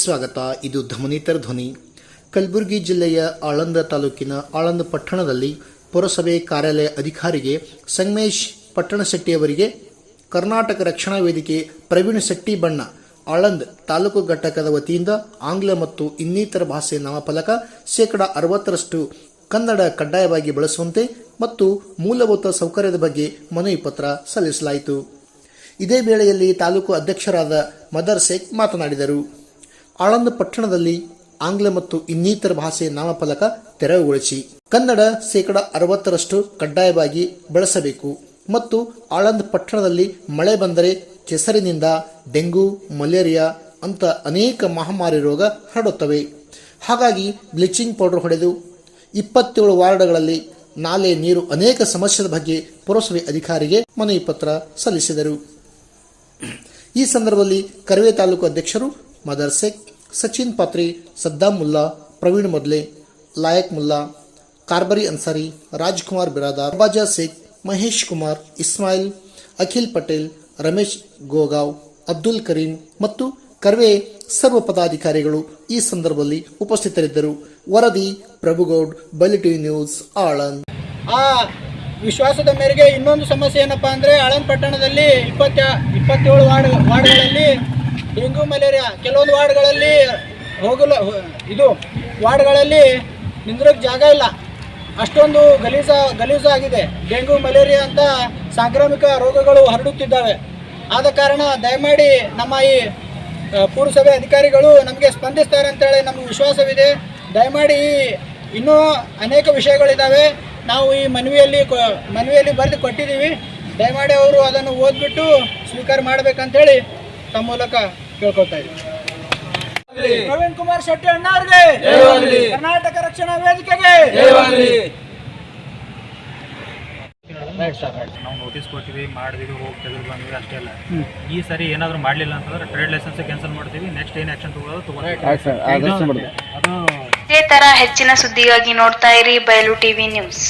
ಸ್ವಾಗತ. ಇದು ಧಮನಿತರ ಧ್ವನಿ. ಕಲಬುರಗಿ ಜಿಲ್ಲೆಯ ಆಳಂದ ತಾಲೂಕಿನ ಆಳಂದ ಪಟ್ಟಣದಲ್ಲಿ ಪುರಸಭೆ ಕಾರ್ಯಾಲಯ ಅಧಿಕಾರಿಗೆ ಸಂಗಮೇಶ್ ಪಟ್ಟಣಶೆಟ್ಟಿಯವರಿಗೆ ಕರ್ನಾಟಕ ರಕ್ಷಣಾ ವೇದಿಕೆ ಪ್ರವೀಣ್ ಶೆಟ್ಟಿ ಬಣ್ಣ, ಆಳಂದ್ ತಾಲೂಕು ಘಟಕದ ವತಿಯಿಂದ ಆಂಗ್ಲ ಮತ್ತು ಇನ್ನಿತರ ಭಾಷೆ ನಾಮಫಲಕ ಶೇಕಡ ಅರವತ್ತರಷ್ಟು ಕನ್ನಡ ಕಡ್ಡಾಯವಾಗಿ ಬಳಸುವಂತೆ ಮತ್ತು ಮೂಲಭೂತ ಸೌಕರ್ಯದ ಬಗ್ಗೆ ಮನವಿ ಪತ್ರ ಸಲ್ಲಿಸಲಾಯಿತು. ಇದೇ ವೇಳೆಯಲ್ಲಿ ತಾಲೂಕು ಅಧ್ಯಕ್ಷರಾದ ಮದರ್ ಶೇಖ್ ಮಾತನಾಡಿದರು. ಆಳಂದ ಪಟ್ಟಣದಲ್ಲಿ ಆಂಗ್ಲ ಮತ್ತು ಇನ್ನಿತರ ಭಾಷೆ ನಾಮಫಲಕ ತೆರವುಗೊಳಿಸಿ. ಕನ್ನಡ ಶೇಕಡ ಅರವತ್ತರಷ್ಟು ಕಡ್ಡಾಯವಾಗಿ ಬಳಸಬೇಕು. ಮತ್ತು ಆಳಂದ ಪಟ್ಟಣದಲ್ಲಿ ಮಳೆ ಬಂದರೆ ಕೆಸರಿನಿಂದ ಡೆಂಗು, ಮಲೇರಿಯಾ ಅಂತ ಅನೇಕ ಮಹಾಮಾರಿ ರೋಗ ಹರಡುತ್ತವೆ. ಹಾಗಾಗಿ ಬ್ಲೀಚಿಂಗ್ ಪೌಡರ್ ಹೊಡೆದು ಇಪ್ಪತ್ತೇಳು ವಾರ್ಡ್ಗಳಲ್ಲಿ ನಾಲೆ ನೀರು ಅನೇಕ ಸಮಸ್ಯೆದ ಬಗ್ಗೆ ಪುರಸಭೆ ಅಧಿಕಾರಿಗೆ ಮನವಿ ಪತ್ರ ಸಲ್ಲಿಸಿದರು. ಈ ಸಂದರ್ಭದಲ್ಲಿ ಕರವೇ ತಾಲೂಕು ಅಧ್ಯಕ್ಷರು ಮದರ್ ಶೇಖ್ ಸಚಿನ್ ಪಾತ್ರಿ, ಸದ್ದಾಂ ಮುಲ್ಲಾ, ಪ್ರವೀಣ್ ಮೊದ್ಲೆ, ಲಾಯಕ್ ಮುಲ್ಲಾ, ಕಾರ್ಬರಿ ಅನ್ಸಾರಿ, ರಾಜ್ಕುಮಾರ್ ಬಿರಾದಾರ್ ಬಾಜಾ ಸೇಖ್, ಮಹೇಶ್ ಕುಮಾರ್, ಇಸ್ಮಾಯಿಲ್, ಅಖಿಲ್ ಪಟೇಲ್, ರಮೇಶ್ ಗೋಗಾವ್, ಅಬ್ದುಲ್ ಕರೀಂ ಮತ್ತು ಕರ್ವೆ ಸರ್ವ ಪದಾಧಿಕಾರಿಗಳು ಈ ಸಂದರ್ಭದಲ್ಲಿ ಉಪಸ್ಥಿತರಿದ್ದರು. ವರದಿ ಪ್ರಭುಗೌಡ್ ಬಲಿಟಿ ನ್ಯೂಸ್, ಆಳಂದ್. ವಿಶ್ವಾಸದ ಮೇರೆಗೆ ಇನ್ನೊಂದು ಸಮಸ್ಯೆ ಏನಪ್ಪಾ ಅಂದರೆ ಆಳಂದ್ ಪಟ್ಟಣದಲ್ಲಿ ಇಪ್ಪತ್ತ ಇಪ್ಪತ್ತೇಳು ವಾರ್ಡ್, ವಾರ್ಡ್ಗಳಲ್ಲಿ ಡೆಂಗ್ಯೂ ಮಲೇರಿಯಾ. ಕೆಲವೊಂದು ವಾರ್ಡ್ಗಳಲ್ಲಿ ಹೋಗಲು ಇದು, ವಾರ್ಡ್ಗಳಲ್ಲಿ ನಿಂದ್ರೋಕ್ಕೆ ಜಾಗ ಇಲ್ಲ. ಅಷ್ಟೊಂದು ಗಲೀಜ ಗಲೀಜಾಗಿದೆ ಡೆಂಗ್ಯೂ, ಮಲೇರಿಯಾ ಅಂತ ಸಾಂಕ್ರಾಮಿಕ ರೋಗಗಳು ಹರಡುತ್ತಿದ್ದಾವೆ. ಆದ ಕಾರಣ ದಯಮಾಡಿ ನಮ್ಮ ಈ ಪುರಸಭೆ ಅಧಿಕಾರಿಗಳು ನಮಗೆ ಸ್ಪಂದಿಸ್ತಾರೆ ಅಂತೇಳಿ ನಮಗೆ ವಿಶ್ವಾಸವಿದೆ. ದಯಮಾಡಿ ಇನ್ನೂ ಅನೇಕ ವಿಷಯಗಳಿದ್ದಾವೆ ನಾವು ಈ ಮನವಿಯಲ್ಲಿ ಕೊ- ಮನವಿಯಲ್ಲಿ ಬರೆದು ಕೊಟ್ಟಿದ್ದೀವಿ. ದಯಮಾಡಿ ಅವರು ಅದನ್ನು ಓದ್ಬಿಟ್ಟು ಸ್ವೀಕಾರ ಮಾಡಬೇಕಂತೇಳಿ ತಮ್ಮ ಮೂಲಕ ಕೇಳ್ಕೊತಾ ಇದ್ದೀವಿ ಪ್ರವೀಣ್ ಕುಮಾರ್ ಶೆಟ್ಟಿ ಅಣ್ಣ ಅವ್ರಿಗೆ ಕರ್ನಾಟಕ ರಕ್ಷಣಾ ವೇದಿಕೆಗೆ. ಸರ್ ನಾವು ನೋಟಿಸ್ ಕೊಟ್ಟಿವಿ ಮಾಡಿದ್ವಿ ಹೋಗಿ ತೆಗೆದು ಬಂದ್ವಿ ಅಷ್ಟೇ ಅಲ್ಲ. ಈ ಸರಿ ಏನಾದರೂ ಮಾಡಲಿಲ್ಲ ಅಂತಂದ್ರೆ ಟ್ರೇಡ್ ಲೈಸೆನ್ಸ್ ಕ್ಯಾನ್ಸಲ್ ಮಾಡ್ತೀವಿ ನೆಕ್ಸ್ಟ್ ಏನು ಆ್ಯಕ್ಷನ್ ತಗೊಳ್ಳೋದು ತಗೊಳ್ತೀವಿ. ಅದು ಇದೇ ತರ ಹೆಚ್ಚಿನ ಸುದ್ದಿಗಾಗಿ ನೋಡ್ತಾ ಇರಿ ಬಯಲು ಟಿವಿ ನ್ಯೂಸ್.